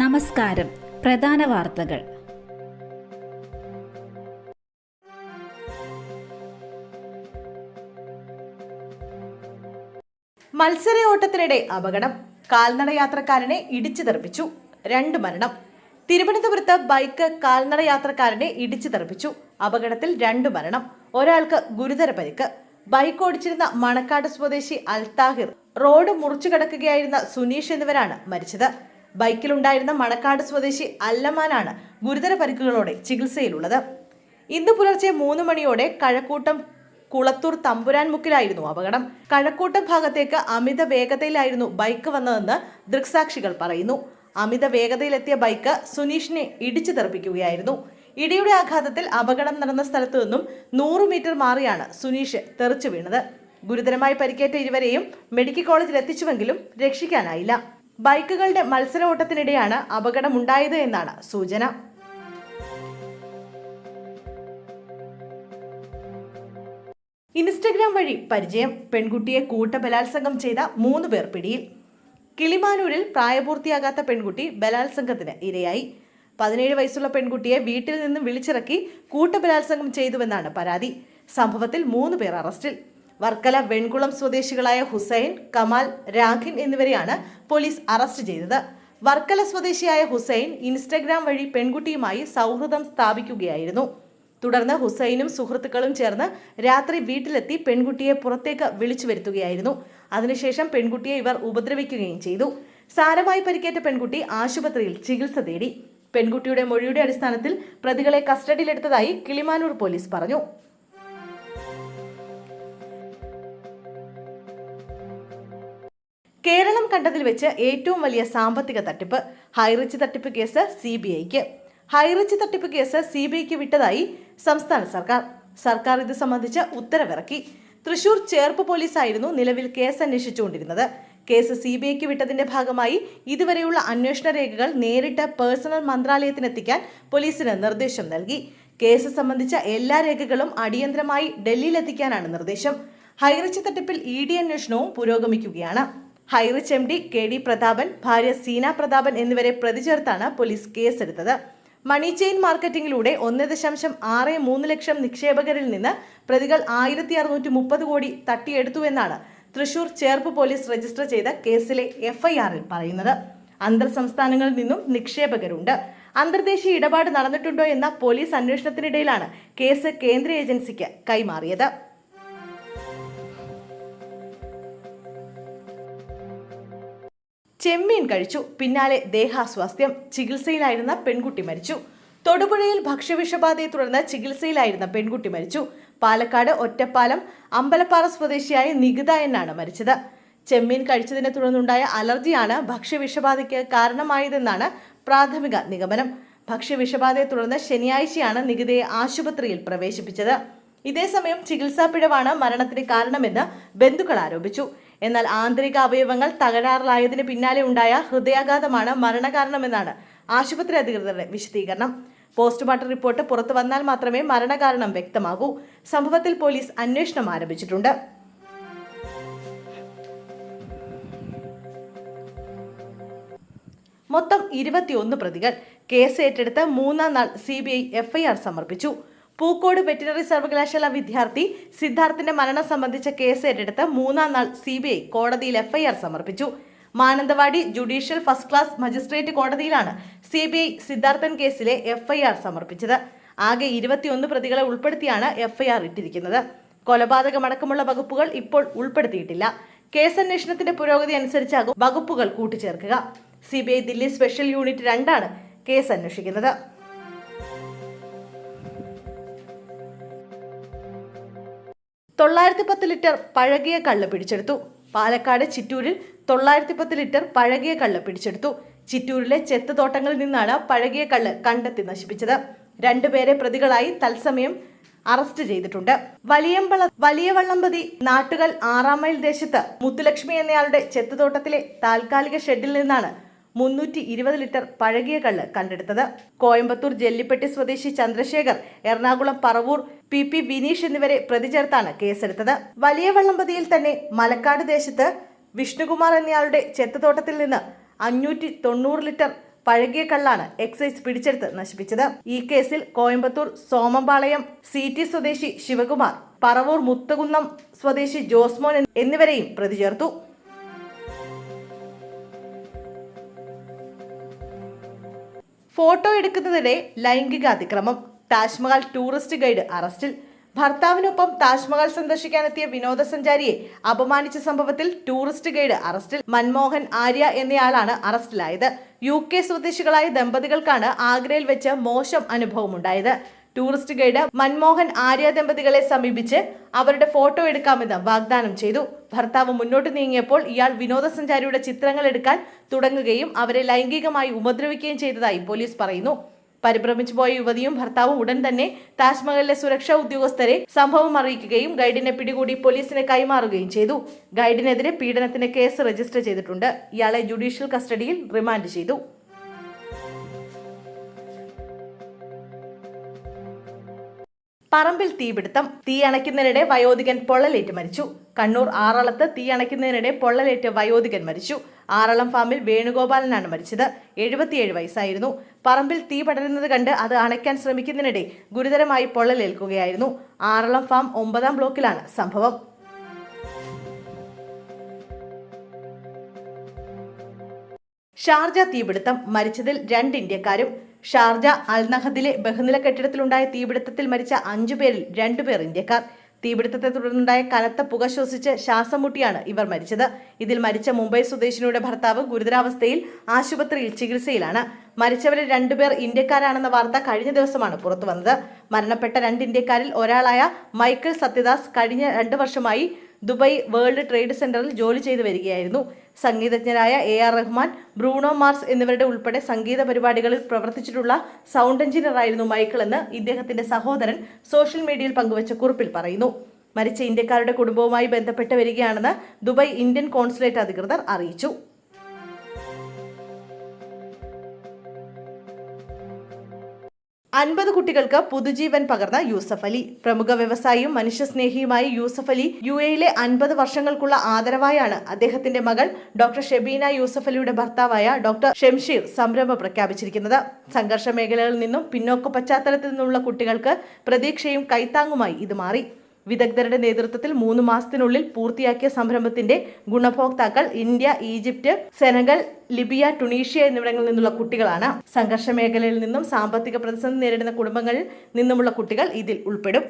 നമസ്കാരം. പ്രധാന വാർത്തകൾ. മത്സര ഓട്ടത്തിനിടെ അപകടം. കാൽനട യാത്രക്കാരനെ ഇടിച്ചു തെറിപ്പിച്ചു. രണ്ട് മരണം. തിരുവനന്തപുരത്ത് ബൈക്ക് കാൽനട യാത്രക്കാരനെ ഇടിച്ചു തെറിപ്പിച്ചു. അപകടത്തിൽ രണ്ട് മരണം. ഒരാൾക്ക് ഗുരുതര പരിക്ക്. ബൈക്ക് ഓടിച്ചിരുന്ന മണക്കാട് സ്വദേശി അൽതാഹിർ റോഡ് മുറിച്ചു കടക്കുകയായിരുന്ന സുനീഷ് എന്നിവരാണ് മരിച്ചത്. ബൈക്കിലുണ്ടായിരുന്ന മണക്കാട് സ്വദേശി അല്ലമാനാണ് ഗുരുതര പരിക്കുകളോടെ ചികിത്സയിലുള്ളത്. ഇന്ന് പുലർച്ചെ മൂന്ന് മണിയോടെ കഴക്കൂട്ടം കുളത്തൂർ തമ്പുരാൻ മുക്കിലായിരുന്നു അപകടം. കഴക്കൂട്ടം ഭാഗത്തേക്ക് അമിത വേഗതയിലായിരുന്നു ബൈക്ക് വന്നതെന്ന് ദൃക്സാക്ഷികൾ പറയുന്നു. അമിത വേഗതയിലെത്തിയ ബൈക്ക് സുനീഷിനെ ഇടിച്ചു തെറിപ്പിക്കുകയായിരുന്നു. ഇടിയുടെ ആഘാതത്തിൽ അപകടം നടന്ന സ്ഥലത്തു നിന്നും നൂറ് മീറ്റർ മാറിയാണ് സുനീഷ് തെറിച്ചു വീണത്. ഗുരുതരമായി പരിക്കേറ്റ ഇരുവരെയും മെഡിക്കൽ കോളേജിൽ എത്തിച്ചുവെങ്കിലും രക്ഷിക്കാനായില്ല. ബൈക്കുകളുടെ മത്സര ഓട്ടത്തിനിടെയാണ് അപകടമുണ്ടായത് എന്നാണ് സൂചന. ഇൻസ്റ്റഗ്രാം വഴി പരിചയം. പെൺകുട്ടിയെ കൂട്ടബലാത്സംഗം ചെയ്ത മൂന്ന് പേർ പിടിയിൽ. കിളിമാനൂരിൽ പ്രായപൂർത്തിയാകാത്ത പെൺകുട്ടി ബലാത്സംഗത്തിന് ഇരയായി. പതിനേഴ് വയസ്സുള്ള പെൺകുട്ടിയെ വീട്ടിൽ നിന്നും വിളിച്ചിറക്കി കൂട്ടബലാത്സംഗം ചെയ്തുവെന്നാണ് പരാതി. സംഭവത്തിൽ മൂന്ന് പേർ അറസ്റ്റിൽ. വർക്കല വെൺകുളം സ്വദേശികളായ ഹുസൈൻ കമാൽ രാഖിൻ എന്നിവരെയാണ് പോലീസ് അറസ്റ്റ് ചെയ്തത്. വർക്കല സ്വദേശിയായ ഹുസൈൻ ഇൻസ്റ്റഗ്രാം വഴി പെൺകുട്ടിയുമായി സൗഹൃദം സ്ഥാപിക്കുകയായിരുന്നു. തുടർന്ന് ഹുസൈനും സുഹൃത്തുക്കളും ചേർന്ന് രാത്രി വീട്ടിലെത്തി പെൺകുട്ടിയെ പുറത്തേക്ക് വിളിച്ചു വരുത്തുകയായിരുന്നു. അതിനുശേഷം പെൺകുട്ടിയെ ഇവർ ഉപദ്രവിക്കുകയും ചെയ്തു. സാരമായി പരിക്കേറ്റ പെൺകുട്ടി ആശുപത്രിയിൽ ചികിത്സ തേടി. പെൺകുട്ടിയുടെ മൊഴിയുടെ അടിസ്ഥാനത്തിൽ പ്രതികളെ കസ്റ്റഡിയിലെടുത്തതായി കിളിമാനൂർ പോലീസ് പറഞ്ഞു. കേരളം കണ്ടതിൽ വെച്ച് ഏറ്റവും വലിയ സാമ്പത്തിക തട്ടിപ്പ് ഹൈറിച്ച് തട്ടിപ്പ് കേസ് സി ബി ഐക്ക്. ഹൈറിച്ച് തട്ടിപ്പ് കേസ് സി ബി ഐക്ക് വിട്ടതായി സംസ്ഥാന സർക്കാർ. സർക്കാർ ഇത് സംബന്ധിച്ച് ഉത്തരവിറക്കി. തൃശൂർ ചേർപ്പ് പോലീസായിരുന്നു നിലവിൽ കേസ് അന്വേഷിച്ചുകൊണ്ടിരുന്നത്. കേസ് സി ബി ഐക്ക് വിട്ടതിന്റെ ഭാഗമായി ഇതുവരെയുള്ള അന്വേഷണ രേഖകൾ നേരിട്ട് പേഴ്സണൽ മന്ത്രാലയത്തിനെത്തിക്കാൻ പോലീസിന് നിർദ്ദേശം നൽകി. കേസ് സംബന്ധിച്ച എല്ലാ രേഖകളും അടിയന്തരമായി ഡൽഹിയിലെത്തിക്കാനാണ് നിർദ്ദേശം. ഹൈറിച്ച് തട്ടിപ്പിൽ ഇ ഡി അന്വേഷണവും പുരോഗമിക്കുകയാണ്. Highrich M D K D Prathapan ഭാര്യ സീന പ്രതാപൻ എന്നിവരെ പ്രതി ചേർത്താണ് പോലീസ് കേസെടുത്തത്. മണി ചെയിൻ മാർക്കറ്റിംഗിലൂടെ ഒന്ന് ദശാംശം ആറ് മൂന്ന് ലക്ഷം നിക്ഷേപകരിൽ നിന്ന് പ്രതികൾ ആയിരത്തി അറുന്നൂറ്റി മുപ്പത് കോടി തട്ടിയെടുത്തുവെന്നാണ് തൃശൂർ ചേർപ്പ് പോലീസ് രജിസ്റ്റർ ചെയ്ത കേസിലെ എഫ്ഐആറിൽ പറയുന്നത്. അന്തർ സംസ്ഥാനങ്ങളിൽ നിന്നും നിക്ഷേപകരുണ്ട്. അന്തർദേശീയ ഇടപാട് നടന്നിട്ടുണ്ടോ എന്ന പോലീസ് അന്വേഷണത്തിനിടയിലാണ് കേസ് കേന്ദ്ര ഏജൻസിക്ക് കൈമാറിയത്. ചെമ്മീൻ കഴിച്ചു. പിന്നാലെ ദേഹാസ്വാസ്ഥ്യം. ചികിത്സയിലായിരുന്ന പെൺകുട്ടി മരിച്ചു. തൊടുപുഴയിൽ ഭക്ഷ്യവിഷബാധയെ തുടർന്ന് ചികിത്സയിലായിരുന്ന പെൺകുട്ടി മരിച്ചു. പാലക്കാട് ഒറ്റപ്പാലം അമ്പലപ്പാറ സ്വദേശിയായ നികിത എന്നാണ് മരിച്ചത്. ചെമ്മീൻ കഴിച്ചതിനെ തുടർന്നുണ്ടായ അലർജിയാണ് ഭക്ഷ്യവിഷബാധയ്ക്ക് കാരണമായതെന്നാണ് പ്രാഥമിക നിഗമനം. ഭക്ഷ്യവിഷബാധയെ തുടർന്ന് ശനിയാഴ്ചയാണ് നികിതയെ ആശുപത്രിയിൽ പ്രവേശിപ്പിച്ചത്. ഇതേസമയം ചികിത്സാ പിഴവാണ് മരണത്തിന് കാരണമെന്ന് ബന്ധുക്കൾ ആരോപിച്ചു. എന്നാൽ ആന്തരിക അവയവങ്ങൾ തകരാറിലായതിന് പിന്നാലെ ഉണ്ടായ ഹൃദയാഘാതമാണ് മരണകാരണമെന്നാണ് ആശുപത്രി അധികൃതരുടെ വിശദീകരണം. പോസ്റ്റ്മോർട്ടം റിപ്പോർട്ട് പുറത്തു വന്നാൽ മാത്രമേ മരണകാരണം വ്യക്തമാകൂ. സംഭവത്തിൽ പോലീസ് അന്വേഷണം ആരംഭിച്ചിട്ടുണ്ട്. മൊത്തം ഇരുപത്തിയൊന്ന് പ്രതികൾ കേസ് ഏറ്റെടുത്ത് മൂന്നാം നാൾ സി ബി ഐ എഫ്ഐആർ സമർപ്പിച്ചു. പൂക്കോട് വെറ്റിനറി സർവകലാശാല വിദ്യാർത്ഥി സിദ്ധാർത്ഥിന്റെ മരണം സംബന്ധിച്ച കേസ് ഏറ്റെടുത്ത് മൂന്നാം നാൾ സി ബി ഐ കോടതിയിൽ എഫ്ഐആർ സമർപ്പിച്ചു. Mananthavady judicial first class magistrate കോടതിയിലാണ് സി ബി ഐ സിദ്ധാർത്ഥൻ കേസിലെ എഫ്ഐആർ സമർപ്പിച്ചത്. ആകെ ഇരുപത്തിയൊന്ന് പ്രതികളെ ഉൾപ്പെടുത്തിയാണ് എഫ്ഐആർ ഇട്ടിരിക്കുന്നത്. കൊലപാതകമടക്കമുള്ള വകുപ്പുകൾ ഇപ്പോൾ ഉൾപ്പെടുത്തിയിട്ടില്ല. കേസന്വേഷണത്തിന്റെ പുരോഗതി അനുസരിച്ചാകും വകുപ്പുകൾ കൂട്ടിച്ചേർക്കുക. C B I Delhi special unit രണ്ടാണ് കേസ് അന്വേഷിക്കുന്നത്. തൊള്ളായിരത്തി പത്ത് ലിറ്റർ പഴകിയ കള്ള് പിടിച്ചെടുത്തു. പാലക്കാട് ചിറ്റൂരിൽ തൊള്ളായിരത്തി പത്ത് ലിറ്റർ പഴകിയ കള്ള് പിടിച്ചെടുത്തു. ചിറ്റൂരിലെ ചെത്ത് തോട്ടങ്ങളിൽ നിന്നാണ് പഴകിയ കള്ള് കണ്ടെത്തി നശിപ്പിച്ചത്. രണ്ടുപേരെ പ്രതികളായി തത്സമയം അറസ്റ്റ് ചെയ്തിട്ടുണ്ട്. വലിയമ്പള വലിയ വള്ളംപതി നാട്ടുകൽ ആറാം മൈൽ ദേശത്ത് മുത്തുലക്ഷ്മി എന്നയാളുടെ ചെത്തുതോട്ടത്തിലെ താൽക്കാലിക ഷെഡിൽ നിന്നാണ് മുന്നൂറ്റി ഇരുപത് ലിറ്റർ പഴകിയ കള്ള് കണ്ടെടുത്തത്. കോയമ്പത്തൂർ ജെല്ലിപ്പെട്ടി സ്വദേശി ചന്ദ്രശേഖർ എറണാകുളം പറവൂർ പി പി വിനീഷ് എന്നിവരെ പ്രതി ചേർത്താണ് കേസെടുത്തത്. വലിയ വള്ളംപതിയിൽ തന്നെ മലക്കാട് ദേശത്ത് വിഷ്ണുകുമാർ എന്നയാളുടെ ചെത്തുതോട്ടത്തിൽ നിന്ന് അഞ്ഞൂറ്റി തൊണ്ണൂറ് ലിറ്റർ പഴകിയ കള്ളാണ് എക്സൈസ് പിടിച്ചെടുത്ത് നശിപ്പിച്ചത്. ഈ കേസിൽ കോയമ്പത്തൂർ സോമമ്പാളയം സി ടി സ്വദേശി ശിവകുമാർ പറവൂർ മുത്തകുന്നം സ്വദേശി ജോസ്മോൻ എന്നിവരെയും പ്രതി ചേർത്തു ഫോട്ടോ എടുക്കുന്നതിനിടെ ലൈംഗിക അതിക്രമം താജ്മഹൽ ടൂറിസ്റ്റ് ഗൈഡ് അറസ്റ്റിൽ. ഭർത്താവിനൊപ്പം താജ്മഹൽ സന്ദർശിക്കാനെത്തിയ വിനോദസഞ്ചാരിയെ അപമാനിച്ച സംഭവത്തിൽ ടൂറിസ്റ്റ് ഗൈഡ് അറസ്റ്റിൽ മൻമോഹൻ ആര്യ എന്നയാളാണ് അറസ്റ്റിലായത്. യു കെ സ്വദേശികളായ ദമ്പതികൾക്കാണ് ആഗ്രയിൽ വെച്ച് മോശം അനുഭവമുണ്ടായത്. ടൂറിസ്റ്റ് ഗൈഡ് മൻമോഹൻ ആര്യ ദമ്പതികളെ സമീപിച്ച് അവരുടെ ഫോട്ടോ എടുക്കാമെന്ന് വാഗ്ദാനം ചെയ്തു. ഭർത്താവ് മുന്നോട്ട് നീങ്ങിയപ്പോൾ ഇയാൾ വിനോദസഞ്ചാരിയുടെ ചിത്രങ്ങൾ എടുക്കാൻ തുടങ്ങുകയും അവരെ ലൈംഗികമായി ഉപദ്രവിക്കുകയും ചെയ്തതായി പോലീസ് പറയുന്നു. പരിഭ്രമിച്ചു പോയ യുവതിയും ഭർത്താവും ഉടൻ തന്നെ താജ്മഹലിലെ സുരക്ഷാ ഉദ്യോഗസ്ഥരെ സംഭവം അറിയിക്കുകയും ഗൈഡിനെ പിടികൂടി പോലീസിന് കൈമാറുകയും ചെയ്തു. ഗൈഡിനെതിരെ പീഡനത്തിന് കേസ് രജിസ്റ്റർ ചെയ്തിട്ടുണ്ട്. ഇയാളെ ജുഡീഷ്യൽ കസ്റ്റഡിയിൽ റിമാൻഡ് ചെയ്തു. പറമ്പിൽ തീപിടുത്തം. തീ അണയ്ക്കുന്നതിനിടെ വയോധികൻ പൊള്ളലേറ്റ് മരിച്ചു. കണ്ണൂർ ആറളത്ത് തീ അണയ്ക്കുന്നതിനിടെ പൊള്ളലേറ്റ് വയോധികൻ മരിച്ചു. ആറളം ഫാമിൽ വേണുഗോപാലനാണ് മരിച്ചത്. എഴുപത്തിയേഴ് വയസ്സായിരുന്നു. പറമ്പിൽ തീ പടരുന്നത് കണ്ട് അത് അണയ്ക്കാൻ ശ്രമിക്കുന്നതിനിടെ ഗുരുതരമായി പൊള്ളലേൽക്കുകയായിരുന്നു. ആറളം ഫാം ഒമ്പതാം ബ്ലോക്കിലാണ് സംഭവം. ഷാർജ തീപിടുത്തം മരിച്ചതിൽ രണ്ട് ഇന്ത്യക്കാരും ഷാർജ അൽനഹദിലെ ബഹുനില കെട്ടിടത്തിലുണ്ടായ തീപിടുത്തത്തിൽ മരിച്ച അഞ്ചു പേരിൽ രണ്ടുപേർ ഇന്ത്യക്കാർ. തീപിടുത്തത്തെ തുടർന്നുണ്ടായ കനത്ത പുക ശ്വസിച്ച് ശ്വാസം മുട്ടിയാണ് ഇവർ മരിച്ചത്. ഇതിൽ മരിച്ച മുംബൈ സ്വദേശിനിയുടെ ഭർത്താവ് ഗുരുതരാവസ്ഥയിൽ ആശുപത്രിയിൽ ചികിത്സയിലാണ്. മരിച്ചവരിൽ രണ്ടുപേർ ഇന്ത്യക്കാരാണെന്ന വാർത്ത കഴിഞ്ഞ ദിവസമാണ് പുറത്തു വന്നത് മരണപ്പെട്ട രണ്ട് ഇന്ത്യക്കാരിൽ ഒരാളായ മൈക്കിൾ സത്യദാസ് കഴിഞ്ഞ രണ്ട് വർഷമായി ദുബായ് വേൾഡ് ട്രേഡ് സെന്ററിൽ ജോലി ചെയ്തു വരികയായിരുന്നു. സംഗീതജ്ഞരായ A R Rahman Bruno Mars എന്നിവരുടെ ഉൾപ്പെടെ സംഗീത പരിപാടികളിൽ പ്രവർത്തിച്ചിട്ടുള്ള സൗണ്ട് എഞ്ചിനീയറായിരുന്നു മൈക്കിൾ എന്ന് ഇദ്ദേഹത്തിന്റെ സഹോദരൻ സോഷ്യൽ മീഡിയയിൽ പങ്കുവച്ച കുറിപ്പിൽ പറയുന്നു. മരിച്ച ഇന്ത്യക്കാരുടെ കുടുംബവുമായി ബന്ധപ്പെട്ട് വരികയാണെന്ന് ദുബായ് ഇന്ത്യൻ കോൺസുലേറ്റ് അധികൃതർ അറിയിച്ചു. അൻപത് കുട്ടികൾക്ക് പുതുജീവൻ പകർന്ന യൂസഫ് അലി. പ്രമുഖ വ്യവസായിയും മനുഷ്യസ്നേഹിയുമായ യൂസഫ് അലി യു എയിലെ അൻപത് വർഷങ്ങൾക്കുള്ള ആദരവായാണ് അദ്ദേഹത്തിന്റെ മകൾ ഡോക്ടർ ഷെബീന യൂസഫ് അലിയുടെ ഭർത്താവായ ഡോക്ടർ ഷംഷീർ സംരംഭം പ്രഖ്യാപിച്ചിരിക്കുന്നത്. സംഘർഷ മേഖലകളിൽ നിന്നും പിന്നോക്ക പശ്ചാത്തലത്തിൽ നിന്നുള്ള കുട്ടികൾക്ക് പ്രതീക്ഷയും കൈത്താങ്ങുമായി ഇത് മാറി. വിദഗ്ധരുടെ നേതൃത്വത്തിൽ മൂന്ന് മാസത്തിനുള്ളിൽ പൂർത്തിയാക്കിയ സംരംഭത്തിന്റെ ഗുണഭോക്താക്കൾ India Egypt Senegal Libya Tunisia എന്നിവിടങ്ങളിൽ നിന്നുള്ള കുട്ടികളാണ്. സംഘർഷ മേഖലയിൽ നിന്നും സാമ്പത്തിക പ്രതിസന്ധി നേരിടുന്ന കുടുംബങ്ങളിൽ നിന്നുമുള്ള കുട്ടികൾ ഇതിൽ ഉൾപ്പെടും.